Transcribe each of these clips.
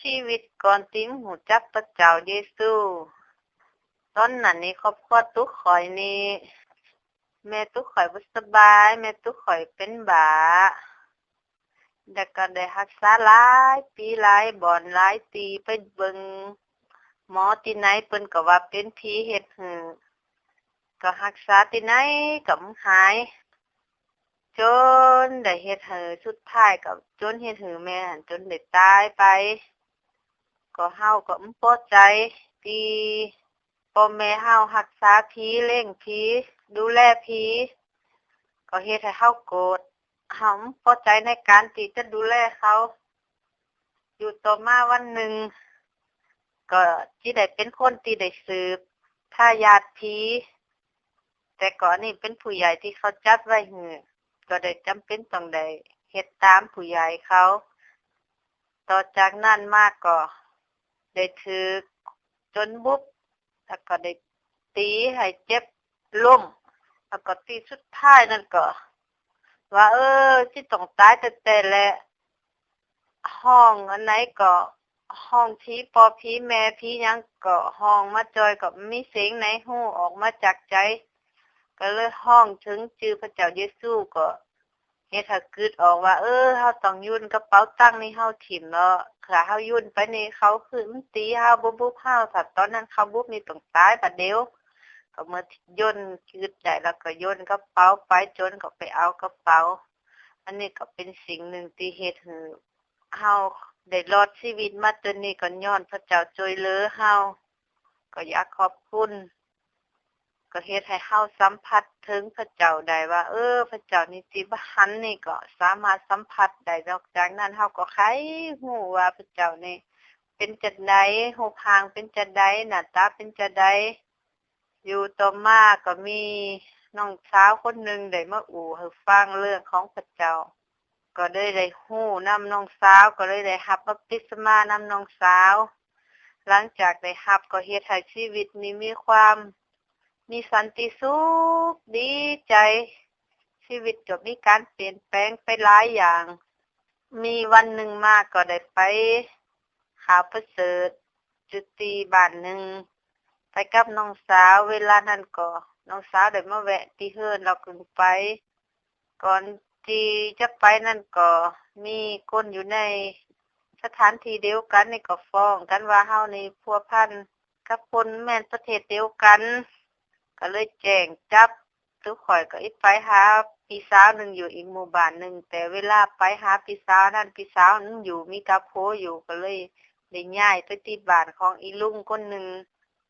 ชีวิตก่อนติมหูจักพระเจ้าเยซูตอนนั้นนี่ครอบครัวตุกข่อยนี่แม่ตุกข่อยบ่สบายแม่ตุกข่อยเป็นบาแล้วก็ได้รักษาหลายปีหลายบ่อนหลายปีไปเบิงหมอที่ไหนเพิ่นก็ว่าเป็นผีเฮ็ดให้ก็รักษาที่ไหนก็หายจนได้เฮ็ดให้สุดท้ายก็จนเฮ็ดให้แม่หันจนได้ตายไป ก็เฮาก็บ่พอใจที่พ่อแม่เฮารักษาผีเลี้ยงผีดูแลผีก็เฮ็ดให้เฮาโกรธเฮาบ่พอใจในการที่จะดูแลเขาอยู่ต่อมาวันหนึ่งก็สิได้เป็นคนที่ได้สืบทายาทผีแต่ก่อนนี้เป็นผู้ใหญ่ที่เขาจัดไว้ให้ก็ได้จำเป็นต้องได้เฮ็ดตามผู้ใหญ่เขา ต่อจากนั้นมากก็ ได้ถูกจนบุบแล้วก็ได้ตีให้เจ็บล้มแล้วก็ตีสุดท้ายนั่นก็ว่า เออสิต้องตายแต่แต่แหละห้องอันไหนก็ห้องผีปอบผีแม่ผียังก็ห้องมาจอยก็มีเสียงในหู้ออกมาจากใจ ก็เลยห้องถึงชื่อพระเจ้าเยซูก็ เฮ็ดให้คิดออกว่า เออเฮาต้องยุ่นกระเป๋าตังค์นี่เฮาถิ่มเนาะถ้าเฮายุ่นไปนี่เขาคือมันตีเฮาบ่บุกเฮาถ้าตอนนั้นเขาบุกนี่ต้องตายบัดเดียวก็เมื่อย่นคิดได้แล้วก็ย่นกระเป๋าไปจนก็ไปเอากระเป๋า อันนี้ก็เป็นสิ่งหนึ่งที่เฮ็ดให้เฮาได้รอดชีวิตมาจนนี้ก็ย้อนพระเจ้าช่วยเหลือเฮาก็อยากขอบคุณ ก็เฮ็ดให้เฮาสัมผัสถึงพระเจ้าได้ว่า เออ พระเจ้านี่สิบหันนี่ก็สามารถสัมผัสได้นอกจากนั้นเฮาก็ไขฮู้ว่าพระเจ้านี่เป็นจังได๋รูปร่างเป็นจังไดหน้าตาเป็นจังไดอยู่ต่อมาก็มีน้องสาวคนหนึ่งได้มาอู่ให้ฟังเรื่องของพระเจ้า ก็เลยได้ฮู้นำน้องสาวก็เลยได้รับบัพติศมานำน้องสาว หลังจากได้รับก็เฮ็ดให้ชีวิตนี้มีความ มีสันติสุขดีใจ ชีวิตก็มีการเปลี่ยนแปลงไปหลายอย่าง มีวันหนึ่งมาก็ได้ไปหาประเสริฐจุติบ้านหนึ่งไปกับน้องสาวเวลานั้นก็น้องสาวได้มาแวะที่เฮือนเราขึ้นไป ก่อนที่จะไปนั่นก็มีคนอยู่ในสถานที่เดียวกันในี่ก็ฟ้องกันว่าเฮาในพัวพันกับคนแม่นประเทศเดียวกัน ก็เลยแจ้งจับทุกข่อยก็อีไปหาพี่สาวหนึ่งอยู่อีกหมู่บ้านหนึ่งแต่เวลาไปหาพี่สาวนั้นพี่สาวนั้นอยู่มีกับโพอยู่ก็เลยได้ย้ายไปที่บ้านของอีลุงคนหนึ่ง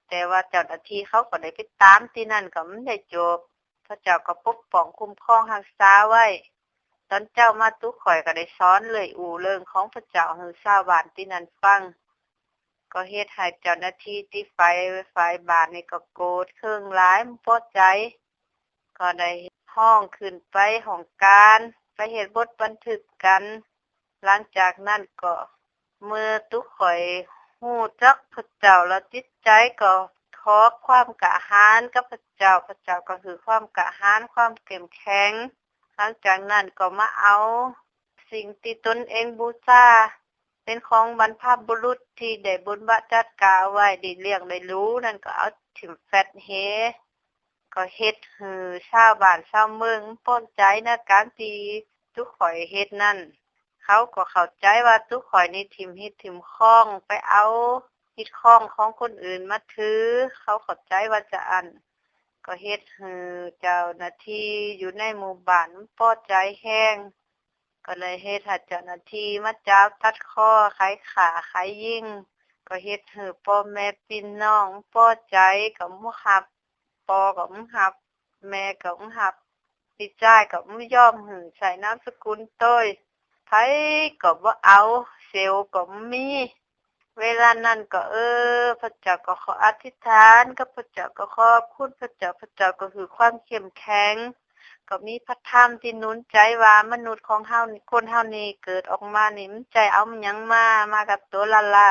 แต่ว่าเจ้าหน้าที่เขาก็ได้ไปตามที่นั่นก็มันได้จบพระเจ้าก็ปกป้องคุ้มครองรักษาไว้ตอนเจ้ามาตุข่อยก็ได้สอนเลยอู่เรื่องของพระเจ้าให้ชาบานที่นั่นฟัง ก็เฮ็ดให้เจ้าหน้าที่ที่ไฟไฟบานนี่ก็โกรธเคืองหลายบ่พอใจ ก็ได้ห้องขึ้นไปห้องการไปเฮ็ดบทบันทึกกัน หลังจากนั้นก็เมื่อตุข่อยฮู้จักพระเจ้าแล้วจิตใจก็ขอความกะหารกับพระเจ้าพระเจ้าก็คือความกะหารความเข้มแข็ง หลังจากนั้นก็มาเอาสิ่งที่ตนเองบูชา เป็นของบรรพบุรุษที่ได้บุญบะจัดกาไว้ได้เลี้ยงได้รู้ นั่นก็เอาถิ่มแฟตเฮก็เฮ็ดให้ชาวบ้านชาวเมืองป้นใจในการที่ทุกข่อยเฮ็ดนั่น เขาก็เข้าใจว่าทุกข่อยนี่ถิ่มเฮ็ดถิ่มข้องไปเอาฮิดข้องของคนอื่นมาถือ เขาเข้าใจว่าจะอัน ก็เฮ็ดให้เจ้าหน้าที่อยู่ในหมู่บ้านพอใจแฮง ก็เลยเฮ็ดให้เจ้าหน้าที่มาจับตัดคอขายขาขายยิ่ง ก็เฮ็ดให้พ่อแม่พี่น้องพอใจก็บ่รับพ่อก็บ่รับ แม่ก็บ่รับพี่ชายก็บ่ยอมให้ใช้นามสกุลต้ยไผก็บ่เอาเซลก็บ่มีเวลานั้นก็เออ พระเจ้าก็ขออธิษฐานกับพระเจ้าก็ขอบคุณพระเจ้าพระเจ้าก็คือความเข้มแข็ง ก็มีพระธรรมที่นุนใจว่ามนุษย์ของเฮานิคนเฮานี่เกิดออกมานี่มันใจเอาหยังมามากับตัวละล่า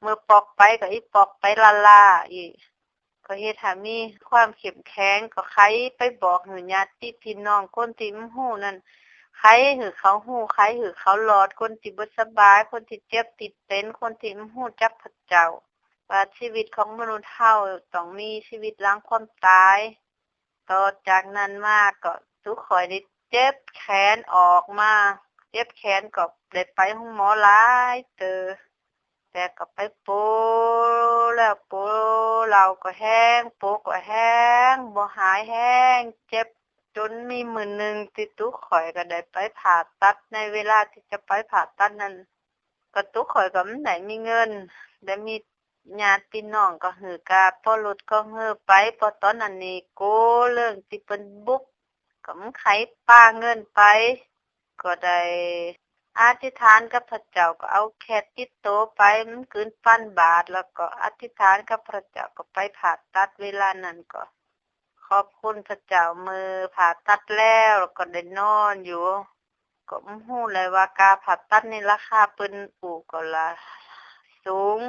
เมื่อปอกไปก็อีปอกไปละล่าอีก็เฮ็ดให้มีความเข้มแข็งก็ไขไปบอกให้ญาติพี่น้องคนที่บ่ฮู้นั่นใครหือเขาฮู้ใครหือเขาหลอดคนที่บ่สบาย คนที่เจ็บติดเป็นคนที่บ่ฮู้จักพระเจ้าว่าชีวิตของมนุษย์เฮาต้องมีชีวิตหลังความตาย ต่อจากนั้นมาก็ทุกข่อยได้เจ็บแขนออกมา เจ็บแขนก็ได้ไปห้องหมอหลายเตอแต่ก็ไปโปแล้วโปเราก็แห้งโปก็แห้งบ่หายแห้ง เจ็บจนมีมือหนึ่งที่ตุกข่อยก็ได้ไปผ่าตัดในเวลาที่จะไปผ่าตัดนั้นก็ตุกข่อยก็ไมันได้มีเงินได้มี ญาติน้องก็หือกาพอรถก็เฮือไปพอตอนนั้นนี่โกเรื่องที่เพิ่นบุกก็มันไขป้าเงินไป ก็ได้อธิษฐานกับพระเจ้าก็เอาแค่ติดโตไปมันเกินพันบาทแล้วก็อธิษฐานกับพระเจ้าก็ไปผ่าตัดเวลานั้นก็ ขอบคุณพระเจ้ามือผ่าตัดแล้วแล้วก็ได้นอนอยู่ ก็บ่ฮู้เลยว่าการผ่าตัดในราคาเปิ้นอู่ก็ละสูง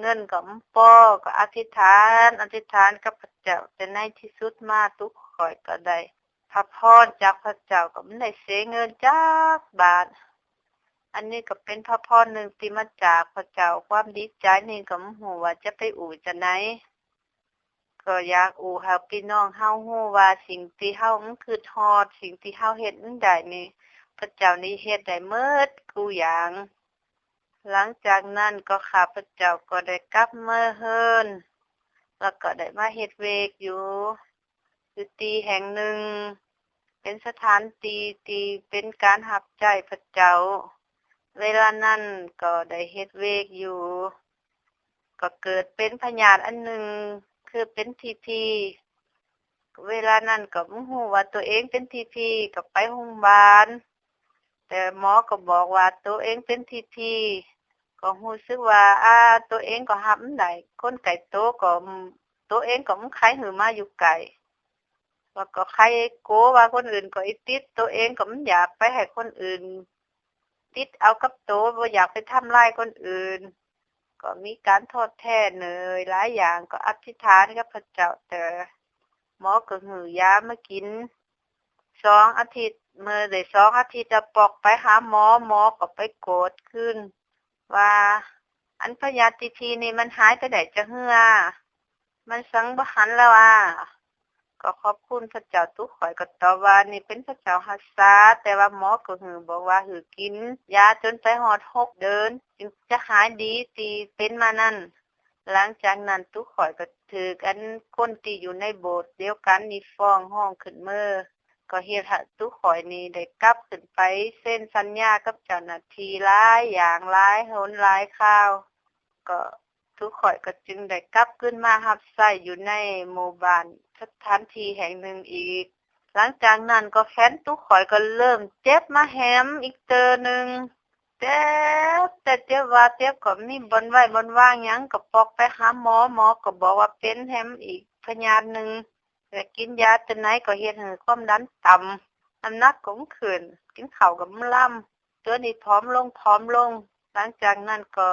เงินก็บ่อก็อธิษฐาน อธิษฐานกับพระเจ้าแต่ในที่สุดมาทุกข้อยก็ได้พระพรจากพระเจ้าก็บ่ได้เสียเงินจักบาท อันนี้ก็เป็นพระพรหนึ่งที่มาจากพระเจ้าความดีใจนี่ก็บ่ฮู้ว่าจะไปอู่จังได๋ก็อยากอู่ห้พี่น้องเฮาฮู้ว่าสิ่งที่เฮามันคือฮอด สิ่งที่เฮาเฮ็ดมันได้นี่พระเจ้านี่เฮ็ดได้หมดทุกอย่าง หลังจากนั้นก็ข้าพเจ้าก็ได้กลับเมาเฮิรนแล้วก็ได้มาเฮ็ดเวกอยู่อยู่ตีแห่งหนึ่ง เป็นสถานที่ที่เป็นการรับใช้พระเจ้า เวลานั้นก็ได้เฮ็ดเวกอยู่ ก็เกิดเป็นพยาธิอันหนึ่งคือเป็น TP เวลานั้นก็บ่ฮู้ว่าตัวเองเป็น TP ก็ไปโรงบาลแต่หมอก็บอกว่าตัวเองเป็น TP ก็รู้สึกว่าอาตัวเองก็รับมันได้คนไกลตัวก็ตัวเองก็บ่ไข้หือมาอยู่ไกลแล้วก็ไข้กว่าคนอื่นก็สิติดตัวเองก็บ่อยากไปให้คนอื่น ติดเอากับตัวบ่อยากไปทำร้ายคนอื่น ก็มีการท้อแท้เนยหลายอย่างก็อธิษฐานกับพระเจ้าแต่หมอก็หือยามากิน2องอาทิตย์มื้อได้2องอาทิตย์แล้วปอกไปหาหมอหมอก็ไปโกรธขึ้น ว่า อันพยาธิ TP นี่มันหายไปได้จักเฮือมันสังบหันแล้วอะก็ขอบคุณพระเจ้าทุกข้อยก็ตอบว่านี่เป็นพระเจ้ารักษาแต่ว่าหมอก็หือบอกว่าหือกิน ยาจนไปฮอด6เดือนจึงจะหายดีที่เป็นมานั้นหลังจากนั้นทุกข้อยก็ถูกอันคนที่อยู่ในโบสถ์เดียวกันนี่ฟ้องร้องขึ้นเมา ก็เฮ็ดให้ทุกข้อยนี่ได้กลับขึ้นไปเซ็นสัญญากับเจ้าหน้าที่หลายอย่างหลายหนหลายคราว ก็ทุกข้อยก็จึงได้กลับคืนมารับใช้อยู่ในหมู่บ้านสถานที่แห่งหนึ่งอีก หลังจากนั้นก็แขนทุกข้อยก็เริ่มเจ็บมาแหมอีกเทื่อหนึ่งเจ็บแต่เจ็บว่าเจ็บก็มีบ่อนไว้บนว่างยังก็ปอกไปหาหมอหมอก็บอกว่าเป็นแฮมอีกพยาธิหนึ่ง แต่กินยาตัวไหนก็เฮ็ดให้ความดันต่ำน้ำหนักก็ขึ้นกินข้าวก็บ่ล่ำตัวนี้ผอมลงผอมลง หลังจากนั้นก็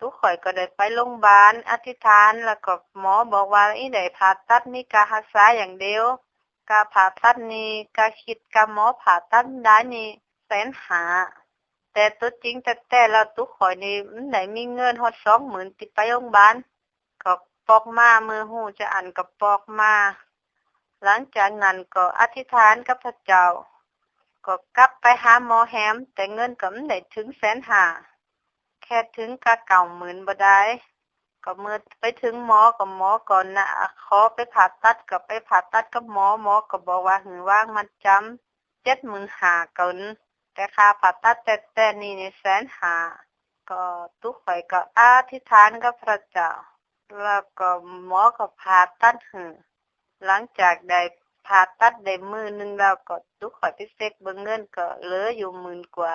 ทุกข้อยก็ได้ไปโรงพยาบาลอธิษฐานแล้วก็หมอบอกว่าอิได้ผ่าตัดมีการรักษาอย่างเดียวการผ่าตัดนี่การคิดกับหมอผ่าตัดได้นี่แสนหา แต่ตัวจริงแท้ๆแล้วทุกข้อยนี่มันได้มีเงินฮอด20,000ที่ไปโรงพยาบาลก็ปอกมามือฮู้จะอันก็ปอกมา หลังจากนั้นก็อธิษฐานกับพระเจ้า ก็กลับไปหาหมอแหมแต่เงินก็บ่ได้ถึง150,000แค่ถึงกะ90,000บ่ได้ก็เมื่อไปถึงหมอก็หมอก็น่ะขอไปผ่าตัดก็ไปผ่าตัดกับหมอหมอก็บอกว่าหือว่างมัดจำ75,000เกินแต่ค่าผ่าตัดแท้ๆนี่นี่150,000ก็ทุกข้อยก็อธิษฐานกับพระเจ้า แล้วก็หมอก็ผ่าตัดให้ หลังจากได้ผ่าตัดได้มือหนึ่งแล้วก็ทุกข้อยไปเช็กเบิ่งเงินก็เหลืออยู่หมื่นกว่า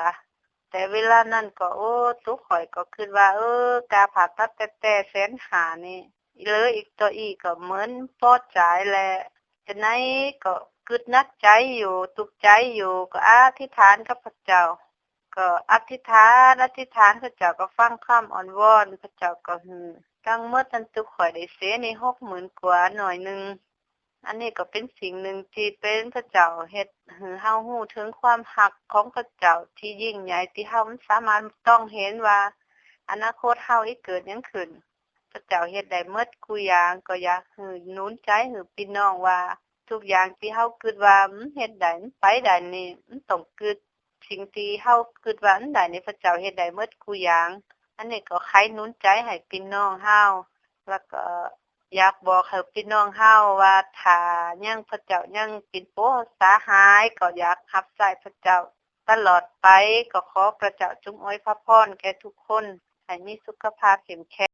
แต่เวลานั้นก็โอ้ทุกข้อยก็คิดว่า เออการผ่าตัดแท้ๆ150,000นี่เหลืออีกต่ออีกก็เหมือนพอจ่ายแหละจังได๋ก็คิดนักใจอยู่ทุกใจอยู่ก็อธิษฐานกับพระเจ้า ก็อธิษฐานอธิษฐานพระเจ้าก็ฟังคำอ้อนวอนพระเจ้าก็ฮือทั้งหมดนั้นทุกข้อยได้เสียในี่60,000กว่าหน่อยหนึ่ง อันนี้ก็เป็นสิ่งหนึ่งที่เป็นพระเจ้าเฮ็ดให้เฮาฮู้ถึงความรักของพระเจ้าที่ยิ่งใหญ่ที่เฮามสามารถต้องเห็นว่า อนาคตเฮาอีกเกิดหยังขึ้น พระเจ้าเฮ็ดได้หมดคุอย่างก็อยากห้หนุนใจให้พี่น้องว่า ทุกอย่างที่เฮาคิดว่ามันเฮ็ดได้มันไปได้นี่มันต้องคิดสิ่งที่เฮาคิดว่ามันได้นี่พระเจ้าเฮ็ดได้หมดคุอย่าง อันนี้ก็ใครนุนใจให้พี่น้องเฮาแล้วก็ อยากบอกให้พี่น้องเฮาว่าถ้ายังพระเจ้ายังเป็นโปสาหายก็อยากรับใช้พระเจ้าตลอดไปก็ขอพระเจ้าจงอวยพระพรแก่ทุกคนให้มีสุขภาพเข้มแข็ง